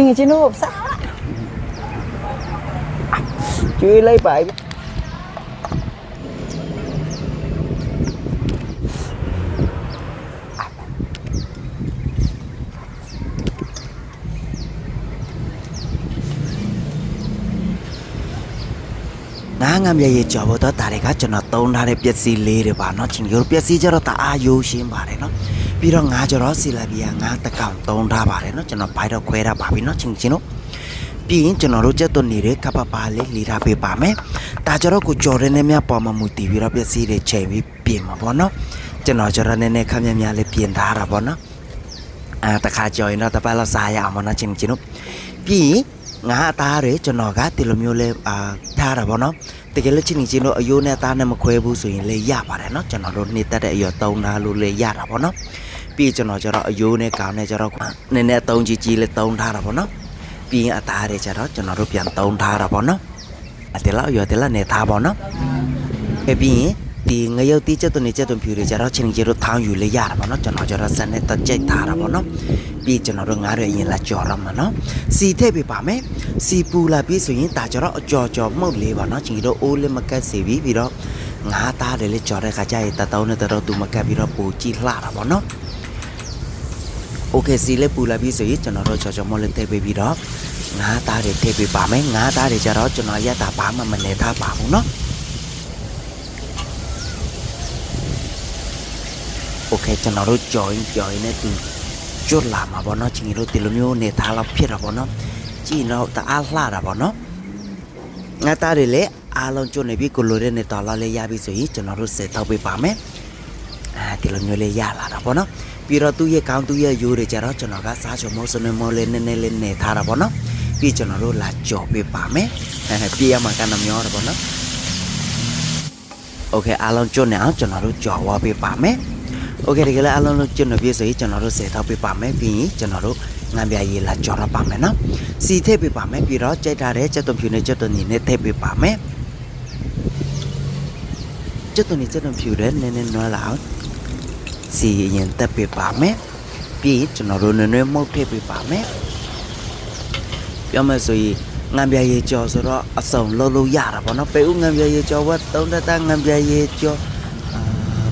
ချင်းချင်းတို့ စားကျွေးလိုက်ပါပြီ ငါငါမျက်ရည်ကြော်ဖို့တော့ဒါတွေကကျွန်တော်သုံးထားတဲ့ပစ္စည်းလေးတွေပါเนาะချင်းရိုပစ္စည်းကြတော့တအားရိုးရှင်းပါတယ်เนาะပြီးတော့ငါကြတော့ဆီလာပြီးငါတကောင်သုံးထားပါတယ်เนาะကျွန်တော်ဘိုက်တော့ခွဲထားပါပြီเนาะချင်းချင်းတို့ပြီးရင်ကျွန်တော်တို့ကျက်သွန်နေတဲ့ကပ္ပပါလေးလီထားပေးပါမယ်ဒါကြတော့ကိုကြော်ရဲနဲ့မြပေါ်မှာမူတည်ပြီးတော့ပစ္စည်းတွေချိန်ပြီးပြင်မှာပေါ့เนาะကျွန်တော်ကြတော့နည်းနည်းခမ်းမြများလေးပြင်ထားတာပေါ့เนาะအာတခါကြော်ရင်တော့တပတ်လောက်စားရအောင်ပေါ့เนาะချင်းချင်းတို့ပြီးရင် ငါအသားတွေကျွန်တော်ကဒီလိုမျိုးလဲအာထားတာပေါ့เนาะ တကယ်လို့ချင်းနေချင်းတို့အယိုးနဲ့သားနဲ့မခွဲဘူးဆိုရင်လည်းရပါတယ်เนาะကျွန်တော်တို့နေတတ်တဲ့အရောသုံးထားလို့လည်းရတာပေါ့เนาะပြီးကျွန်တော်ကျတော့အယိုးနဲ့ကောင်နဲ့ကျတော့နည်းနည်းသုံးကြီးကြီးလေးသုံးထားတာပေါ့เนาะပြီးရင်အသားတွေကျတော့ကျွန်တော်တို့ပြန်သုံးထားတာပေါ့เนาะအတလောက်ရောတလောက်နေထားပေါ့เนาะအဲပြီးရင်ဒီငရုတ်တိကျက်သွန်နေကျက်သွန်ဖြူတွေကျတော့ချင်းကြီးတို့ထောင်းယူလေးရတာပေါ့เนาะကျွန်တော်ကျတော့စက်နဲ့တက်ကြိတ်ထားတာပေါ့เนาะ ပြီးကျွန်တော်တို့ငါးတွေအရင်လာကြော်ရမှာเนาะစီထည့်ပေးပါမယ် စီပူလာပြီးဆိုရင်ဒါကြတော့အကြော်ကြော်မှုတ်လေးပါเนาะချင်းတို့အိုးလေးမကတ်စီပြီးပြီးတော့ငါးသားတယ်လေးကြော်တဲ့ခါကျရင်တတောင်းနဲ့တတော့သူမကတ်ပြီးတော့ပူကြည့်လှတာပေါ့เนาะโอเคစီလေးပူလာပြီးဆိုရင်ကျွန်တော်တို့ကြော်ကြော်မှုတ်လေးထည့်ပေးပြီးတော့ငါးသားတွေထည့်ပေးပါမယ်ငါးသားတွေကြတော့ကျွန်တော်ရက်တာဘာမှမနေထားပါဘူးเนาะโอเคကျွန်တော်တို့ကြော်ရင်ကြော်ရင်လည်းသူ ကျွတ်လာမှာပေါ့เนาะချင်းတို့ဒီလိုမျိုးနေထားလောက်ဖြစ်တာပေါ့เนาะ ကြည့်တော့တအားလှတာပေါ့နော်ငါသားတွေလည်းအားလုံးကျွတ်နေပြီကိုလိုတဲ့နဲ့တော်လာလေးရပြီဆိုရင်ကျွန်တော်တို့ဆက်ထောက်ပေးပါမယ်အဲဒီလိုမျိုးလေးရလာတာပေါ့နော်ပြီးတော့သူ့ရဲ့ကောင်းသူ့ရဲ့ရိုးတွေကြတော့ကျွန်တော်ကစားချုံမိုးစနေမိုးလေးနည်းနည်းလေးနေထားတာပေါ့နော်ပြီးကျွန်တော်တို့လာကြော်ပေးပါမယ်အဲပြေးရမှာကတော့မျောတယ်ပေါ့နော်โอเคအားလုံးကျွတ်နေအောင်ကျွန်တော်တို့ကြော်ဝါပေးပါမယ် โอเคဒီကလေးအားလုံးကျွတ်နေပြီဆိုရင်ကျွန်တော်တို့ဆက်ထောက်ပေးပါမယ်ပြီးရင်ကျွန်တော်တို့ငံပြရေးလာကြော်ရပါမယ်နော် စီထည့်ပေးပါမယ်ပြီးတော့ကြိုက်ထားတဲ့ကြက်သွန်ဖြူနဲ့ကြက်သွန်ညီနဲ့ထည့်ပေးပါမယ်ကြက်သွန်ညီကြက်သွန်ဖြူနဲ့နည်းနည်းနွားလာအောင်စီရင်တက်ပေးပါမယ်ပြီးကျွန်တော်တို့နည်းနည်းမုတ်ထည့်ပေးပါမယ်ပြောမယ်ဆိုရင်ငံပြရေကြော်ဆိုတော့အစုံလုံးလုံးရတာပေါ့နော်ပေဦးငံပြရေကြော်ဝတ်သုံးတတငံပြရေကြော်အာ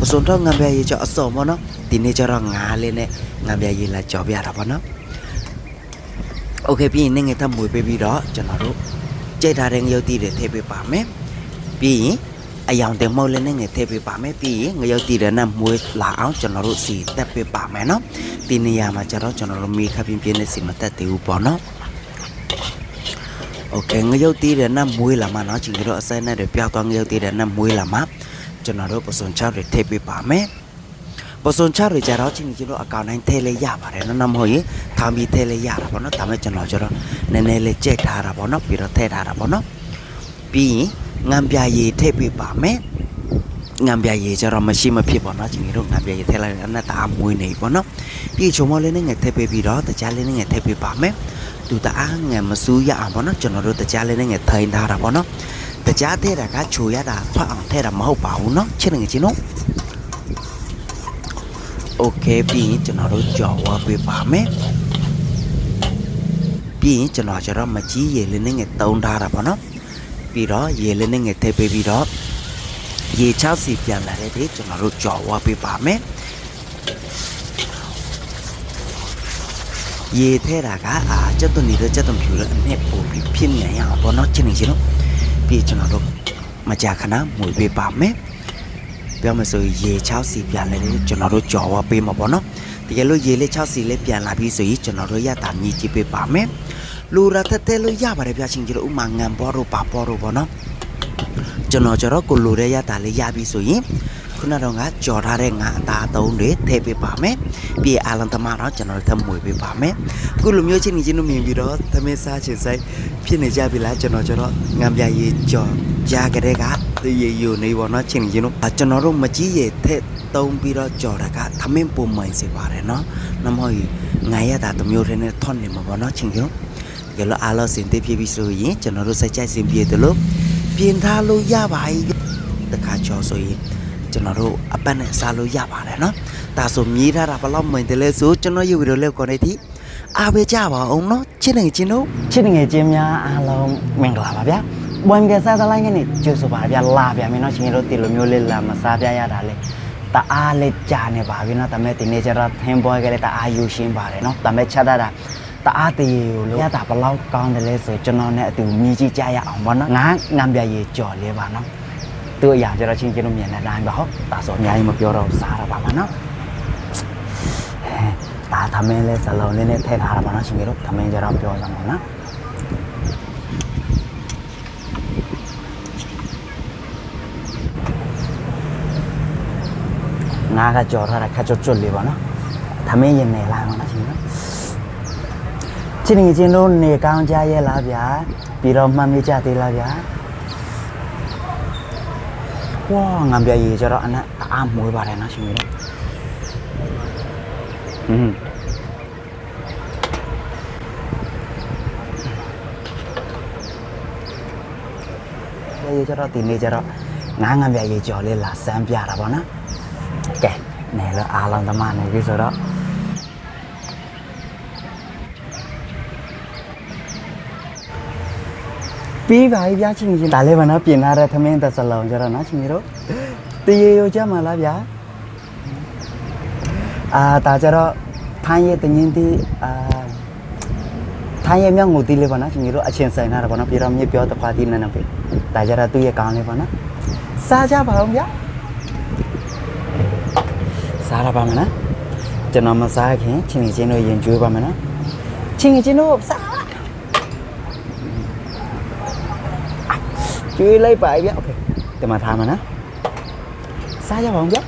ပစုံတော့ငံပြရေကြော်အစုံပေါ့နော်ဒီနေ့ကျတော့ငါးလေးနဲ့ငံပြရေလာကြော်ပြတာပေါ့နော် โอเคပြီးရင်နေငယ်ထပ်မွေပေးပြီးတော့ကျွန်တော်တို့ကြိတ်ထားတဲ့ငရုတ်တီတွေထည့်ပေးပါမယ်ပြီးရင်အယောင်တင်မုတ်လည်းနေငယ်ထည့်ပေးပါမယ်ပြီးရင်ငရုတ်တီတွေနဲ့မွေးလာအောင်ကျွန်တော်တို့စီတက်ပေးပါမယ်နော်ဒီနေရာမှာကျတော့ကျွန်တော်တို့မိခပ်ပြင်းပြင်းနဲ့စီမတက်သေးဘူးပေါ့နော်โอเคငရုတ်တီတွေနဲ့မွေးလာမှเนาะကျွန်တော်တို့အစဲနဲ့တွေပြောက်သွားငရုတ်တီတွေနဲ့မွေးလာမှ ကျွန်တော်တို့ပစုံချောက်တွေထည့်ပေးပါမယ်ပစုံချတွေကြတော့ချင်းချင်းတို့အကောင့်တိုင်းထဲလေးရပါတယ်နော်နော်မဟုတ်ရင်ထောင်ပြီးထဲလေးရတာပေါ့နော်ဒါမဲ့ကျွန်တော်ကျတော့နည်းနည်းလေးကြိတ်ထားတာပေါ့နော်ပြီးတော့ထည့်ထားတာပေါ့နော်ပြီးရင်ငံပြရည်ထည့်ပေးပါမယ်ငံပြရည်ကျတော့မရှိမဖြစ်ပေါ့နော်ချင်းချင်းတို့ငံပြရည်ထည့်လိုက်ရင်အနက်တအားမွေးနေပေါ့နော်ပြီးချုံမလေးနဲ့ငယ်ထည့်ပေးပြီးတော့တကြားလေးနဲ့ငယ်ထည့်ပေးပါမယ်သူတအားငယ်မစူးရအောင်ပေါ့နော်ကျွန်တော်တို့တကြားလေးနဲ့ငယ်ထိုင်ထားတာပေါ့နော် တကြားထည့်တာကချိုရတာဖတ်အောင်ထည့်တာမဟုတ်ပါဘူးနော်ချစ်နေချင်းတို့ โอเคပြီးရင်ကျွန်တော်တို့ကြော်ဝါပေးပါမယ်ပြီးရင်ကျွန်တော်ကျတော့မကြီးရေလေးနဲ့ငယ်တုံးထားတာပေါ့နော်ပြီးတော့ရေလေးနဲ့ငယ်ထည့်ပေးပြီးတော့ရေ6စီပြန်လာတဲ့ဒီကျွန်တော်တို့ကြော်ဝါပေးပါမယ်ရေထဲတာကအာကျက်သွန်နေတဲ့ကျက်သွန်ဖြူတဲ့အနှစ်ပို့ပြီးဖြစ်နေရအောင်ပေါ့နော်ချင်းနေချင်းတို့ ပြီးကျွန်တော်တို့မကြာခဏမွေပေးပါမယ်ပြောမဆိုရေ6စီပြန်လဲလေကျွန်တော်တို့ကြော်ဝပေးမှာပေါ့နော်တကယ်လို့ရေလေး6စီလေးပြန်လာပြီးဆိုရင်ကျွန်တော်တို့ရတာမြည်ကြည့်ပေးပါမယ်လူရထက်တဲလို့ရပါတယ်ဗျာချင်းကြီးတို့ဥမာငံပေါ်တို့ပါပေါ်တို့ပေါ့နော်ကျွန်တော်ကျတော့ကိုလူတဲ့ရတာလေးရပြီးဆိုရင် ခုနတော့ကကြော်ထားတဲ့ငါအသားသုံးတွေထည့်ပေးပါမယ်ပြီးအာလန်သမားတော့ကျွန်တော်တို့ထပ်မွေပေးပါမယ်ခုလိုမျိုးချင်းကြီးချင်းတို့မြင်ပြီးတော့သမင်းစားချင်ဆိုင်ဖြစ်နေကြပြီလားကျွန်တော်ကျတော့ငံပြရေကြော်ကြားကြတဲ့ကဒီရေယူနေပေါ့နော်ချင်းကြီးတို့အာကျွန်တော်တို့မကြီးရေထက်သုံးပြီးတော့ကြော်တာကသမင်းပုံမှန်စေပါတယ်နော်နမဟုတ်ရင်ငါရတာတစ်မျိုးတည်းနဲ့ထွန်နေမှာပေါ့နော်ချင်းကြီးတို့တကယ်လို့အားလုံးစင်သေးဖြစ်ပြီဆိုရင်ကျွန်တော်တို့စိတ်ကြိုက်စင်ပြေတယ်လို့ပြင်ထားလို့ရပါ යි တခါကြော်ဆိုရင် ကျွန်တော်တို့အပတ်နဲ့စားလို့ရပါတယ်နော်ဒါဆိုမြည်ထားတာဘယ်လောက်မှန်တယ်လဲဆိုကျွန်တော်ရုပ်ဗီဒီယိုလေးကိုနေသည့်အားပေးကြပါအောင်နော်ချစ်နေချင်းတို့ချစ်ငယ်ချင်းများအားလုံးမင်္ဂလာပါဗျာဘွမ်ကစားသလိုင်းကနေကျိုးဆိုပါဗျာလာဗျာမင်းတို့ချင်းတို့တီလိုမျိုးလေးလာမစားပြရတာလေတအားလေးကြာနေပါပြီနော်ဒါမဲ့ဒီနေ့ကျတော့သင်ပွဲကလေးတအားယူရှင်းပါတယ်နော်ဒါမဲ့ချက်တတ်တာတအားတရေကိုလို့ရတာဘလောက်ကောင်းတယ်လဲဆိုကျွန်တော်နဲ့အတူမြည်ကြည့်ကြရအောင်ပေါ့နော်ငါငံပြရေကြော်လေးပါနော် သူ့အရာကျတော့ချင်းချင်းတို့မြင်တဲ့အတိုင်းပါဟုတ်ဒါဆိုအများကြီးမပြောတော့ဘူးစားရပါမှာနော်ဒါသမင်းလဲစလုံးလေးနဲ့ထည့်ထားတာပါနော်ရှင်ကြီးတို့သမင်းကြတော့ပြောစမ်းပါနော်ငါကကြော်ထားတာခက်ကြွတ်လေးပါနော်သမင်းရင်နေလာပါနော်ရှင်ကြီးတို့ချင်းချင်းတို့နေကောင်းကြရဲ့လားဗျာပြီးတော့မှတ်မိကြသေးလားဗျာ ဝါငံပြရေကြတော့အနက်အားမွေးပါတယ်နော်ရှင်ကြီးတို့อืมရေကြတော့ဒီနေ့ကြတော့ငါးငံပြရေကြော်လေးလာစမ်းပြတာပေါ့နော်ကဲနေတော့အားလုံးသမားနေပြီဆိုတော့ ပြီးပါပြီဗျာချင်းချင်းဒါလေးပါနော်ပြင်လာတဲ့သမင်းသက်စလုံးကြတော့နော်ချင်းတို့တရေရောကြမှာလားဗျာအာဒါကြတော့ထိုင်းရဲ့တငင်းတီအာထိုင်းရဲ့မြောက်ငူတီလေးပါနော်ကျွန်တော်တို့အချင်းဆိုင်ထားတာပေါ့နော်ပြီးတော့မြေပြောတစ်ခွာတီးနေနေပြီဒါကြတော့သူ့ရဲ့ကောင်းလေးပေါ့နော်စားကြပါအောင်ဗျာစားရပါမလားကျွန်တော်မစားခင်ချင်းချင်းတို့ရင်ကျွေးပါမယ်နော်ချင်းချင်းတို့စား ကျွေးလိုက်ပါဗျာโอเคဒီမှာထားမှာနော်စားကြပါအောင်ဗျာ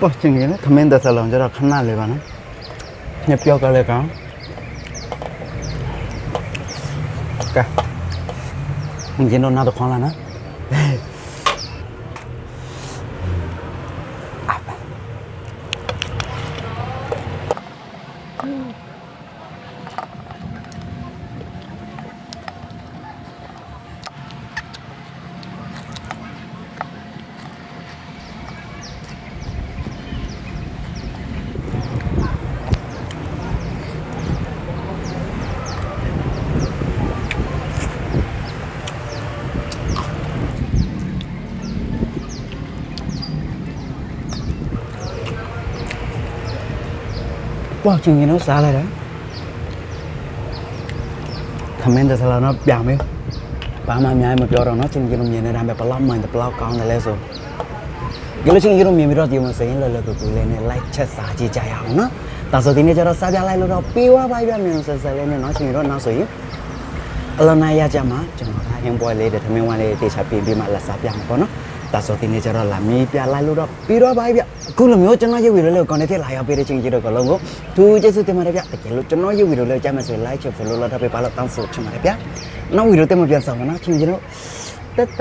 ပေါ့ချင်ကြီးလေခမင်းသက်စလုံးကျတော့ခဏလေးပါနော်ညပြောကလေးကောင်ကဲငင်းတော့နားတော့ခေါင်းလာနော် ပေါ့ချင်ကြီးတော့စားလိုက်တယ်ခမင်းသက်စလုံးတော့ပြန်မေးဘာမှအများကြီးမပြောတော့နော်ချင်ကြီးတို့မြင်နေတာပဲဘလောက်မှန်တယ်ဘလောက်ကောင်းတယ်လဲဆိုဒီလိုချင်ကြီးတို့မြင်ပြီးတော့ဒီမှာစရင်လော်လော်တူတူလေးနဲ့ like ချက်စားကြည့်ကြရအောင်နော်ဒါဆိုဒီနေ့ကျတော့စားပြလိုက်လို့တော့ပြီးသွားပါပြီဗျမြန်ဆက်ဆက်လေးနဲ့နော်ချင်ကြီးတို့နောက်ဆိုရင်အလနာရကြမှာကျွန်တော်ကဟင်းပွဲလေးတဲ့သမင်းဝမ်းလေးတေချာပြင်ပြီးမှလက်စားပြမှာပေါ့နော် ဒါဆိုဒီနေ့ကျတော့လာမေးပြလိုက်လို့တော့ပြီးတော့ပါဗျအခုလိုမျိုးကျွန်တော်ရုပ်ဝီလိုလေးကို connect လာရောက်ပေးတဲ့ချင်းကြီးတို့ကလုံးကိုသူကျေးဇူးတင်ပါတယ်ဗျတကယ်လို့ကျွန်တော်ရုပ်ဝီလိုလေးကြားမယ်ဆိုရင် like ချ follow လုပ်ထားပေးပါလို့တောင်းဆိုချင်ပါတယ်ဗျနောက်ဝီလိုတက်မပြန်ဆောင်ပါနော်ချင်းကြီးတို့တတ